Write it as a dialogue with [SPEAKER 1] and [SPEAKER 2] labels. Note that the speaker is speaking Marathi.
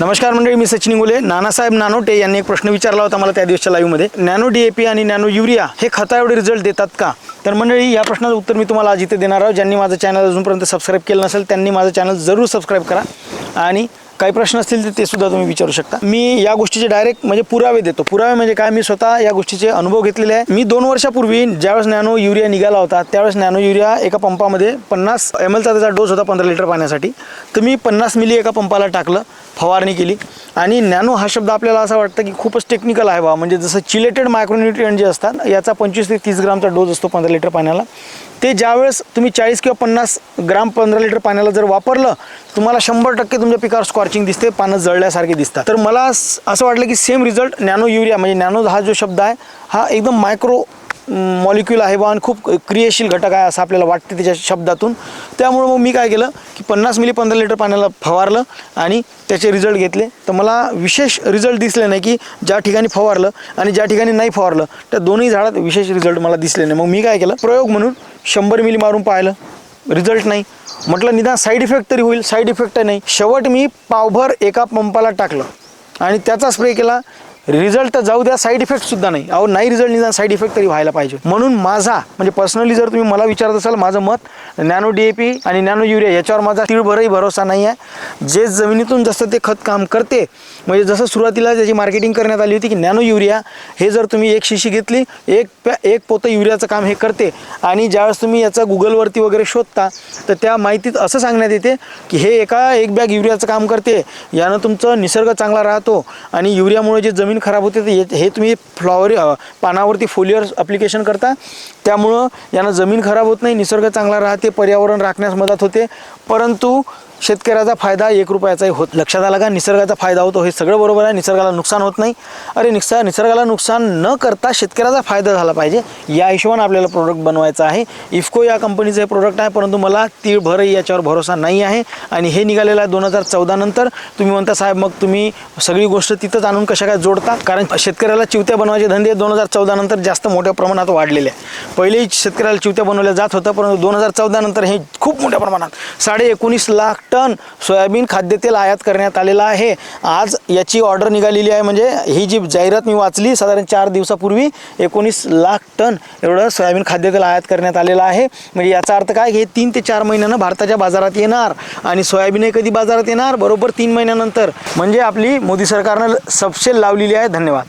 [SPEAKER 1] नमस्कार मंडळी मी सचिन इंगोले. नानासाहेब नानोटे यांनी एक प्रश्न विचारला होता मला त्या दिवसच्या लाईव्हमध्ये नॅनो डी ए पी आणि नॅनो युरिया हे खता एवढे रिझल्ट देतात का? तर मंडळी या प्रश्नाचं उत्तर मी तुम्हाला आज इथे देणार आहोत. ज्यांनी माझं चॅनल अजूनपर्यंत सबस्क्राईब केलं नसेल त्यांनी माझं चॅनल जरूर सबस्क्राईब करा. आणि काही प्रश्न असतील तर ते सुद्धा तुम्ही विचारू शकता. मी या गोष्टीचे डायरेक्ट म्हणजे पुरावे देतो. पुरावे म्हणजे काय? मी स्वतः या गोष्टीचे अनुभव घेतलेले आहे. मी दोन वर्षापूर्वी ज्यावेळेस नॅनो युरिया निघाला होता त्यावेळेस नॅनो युरिया एका पंपामध्ये पन्नास एम एलचा त्याचा डोस होता पंधरा लिटर पाण्यासाठी. तर मी पन्नास मिली एका पंपाला टाकलं फवारणी केली. आणि नॅनो हा शब्द आपल्याला असा वाटतं की खूपच टेक्निकल आहे बा. म्हणजे जसं चिलेटेड मायक्रोन्युट्रियन जे असतात याचा पंचवीस ते तीस ग्रामचा डोस असतो पंधरा लिटर पाण्याला. ते ज्यावेळेस तुम्ही चाळीस किंवा पन्नास ग्राम पंधरा लिटर पाण्याला जर वापरलं तुम्हाला शंभर टक्के तुमच्या पिकावर स्कॉर्चिंग दिसते पानं जळल्यासारखे दिसतात. तर मला असं वाटलं की सेम रिझल्ट नॅनो युरिया म्हणजे नॅनो हा जो शब्द आहे हा एकदम मायक्रो मॉलिक्युल आहे बा आणि खूप क्रियाशील घटक आहे असं आपल्याला वाटते त्याच्या शब्दातून. त्यामुळे मग मी काय केलं की पन्नास मिली पंधरा लिटर पाण्याला फवारलं आणि त्याचे रिझल्ट घेतले. तर मला विशेष रिझल्ट दिसले नाही की ज्या ठिकाणी फवारलं आणि ज्या ठिकाणी नाही फवारलं त्या दोन्ही झाडात विशेष रिझल्ट मला दिसले नाही. मग मी काय केलं प्रयोग म्हणून शंभर मिली मारून पाहिलं. रिझल्ट नाही. म्हटलं निदान साईड इफेक्ट तरी होईल. साईड इफेक्ट नाही. शेवट मी पावभर एका पंपाला टाकलं आणि त्याचा स्प्रे केला. रिझल्ट तर जाऊ द्या साईड इफेक्टसुद्धा नाही. अहो नाही रिझल्ट निदान साईड इफेक्ट तरी व्हायला पाहिजे. म्हणून माझा म्हणजे पर्सनली जर तुम्ही मला विचारत असाल माझं मत नॅनो डी ए पी आणि नॅनो युरिया याच्यावर माझा तीळभरही भरोसा नाही आहे जे जमिनीतून जसं ते खत काम करते म्हणजे जसं सुरुवातीला त्याची मार्केटिंग करण्यात आली होती की नॅनो युरिया हे जर तुम्ही एक शिशी घेतली एक प्या एक पोतं युरियाचं काम हे करते आणि ज्यावेळेस तुम्ही याचा गुगलवरती वगैरे शोधता तर त्या माहितीत असं सांगण्यात येते की हे एका एक बॅग युरियाचं काम करते. यानं तुमचं निसर्ग चांगला राहतो आणि युरियामुळे जे जमीन जमीन खराब होते तर हे- तुम्ही फ्लॉवर पानावरती फोलियर अप्लिकेशन करता. त्यामुळं यानं जमीन खराब होत नाही निसर्ग चांगला राहते पर्यावरण राखण्यास मदत होते. परंतु शेतकऱ्याचा फायदा एक रुपयाचाही होत लक्षात आला का? निसर्गाचा फायदा होतो हे सगळं बरोबर आहे. निसर्गाला नुकसान होत नाही. अरे निसा निसर्गाला नुकसान न करता शेतकऱ्याचा फायदा झाला पाहिजे. या हिशोबाने आपल्याला प्रोडक्ट बनवायचा आहे. इफको या कंपनीचं हे प्रोडक्ट आहे परंतु मला तीळभरही याच्यावर भरोसा नाही आहे. आणि हे निघालेलं आहे दोन हजार चौदानंतर तुम्ही म्हणता साहेब मग तुम्ही सगळी गोष्ट तिथंच आणून कशा काय जोडता? कारण शेतकऱ्याला चिवत्या बनवायचे धंदे दोन हजार चौदा नंतर जास्त मोठ्या प्रमाणात वाढलेले आहे. पहिलेही शेतकऱ्याला चिवत्या बनवल्या जात होतं परंतु दोन हजार चौदा नंतर हे खूप मोठ्या प्रमाणात साडे एकोणीस लाख टन सोयाबीन खाद्यतेल आयात करण्यात आलेलं आहे. आज याची ऑर्डर निघालेली आहे म्हणजे ही जी जाहिरात मी वाचली साधारण चार दिवसापूर्वी एकोणीस लाख टन एवढं सोयाबीन खाद्यतेल आयात करण्यात आलेलं आहे. म्हणजे याचा अर्थ काय हे तीन ते चार महिन्यानं भारताच्या बाजारात येणार आणि सोयाबीनही कधी बाजारात येणार? बरोबर तीन महिन्यानंतर. म्हणजे आपली मोदी सरकारनं सबसेल लावलेली आहे. धन्यवाद.